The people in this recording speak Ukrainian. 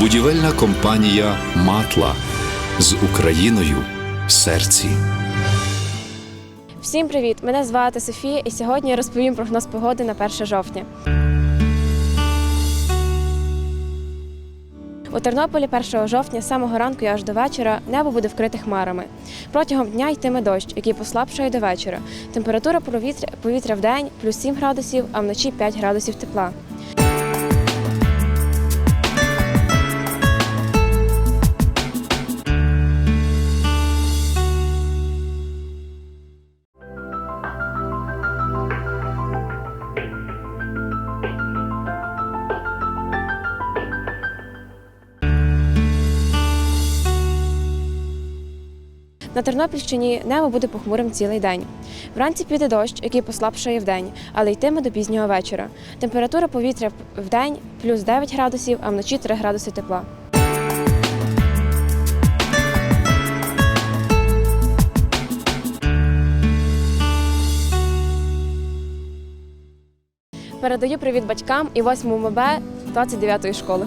Будівельна компанія Матла з Україною в серці. Всім привіт! Мене звати Софія, і сьогодні я розповім прогноз погоди на 1 жовтня. У Тернополі 1 жовтня з самого ранку і аж до вечора небо буде вкрите хмарами. Протягом дня йтиме дощ, який послабшає до вечора. Температура повітря, в день плюс 7 градусів, а вночі 5 градусів тепла. На Тернопільщині небо буде похмурим цілий день. Вранці піде дощ, який послабшає вдень, але йтиме до пізнього вечора. Температура повітря в день плюс 9 градусів, а вночі 3 градуси тепла. Передаю привіт батькам і 8 МБ 29-ї школи.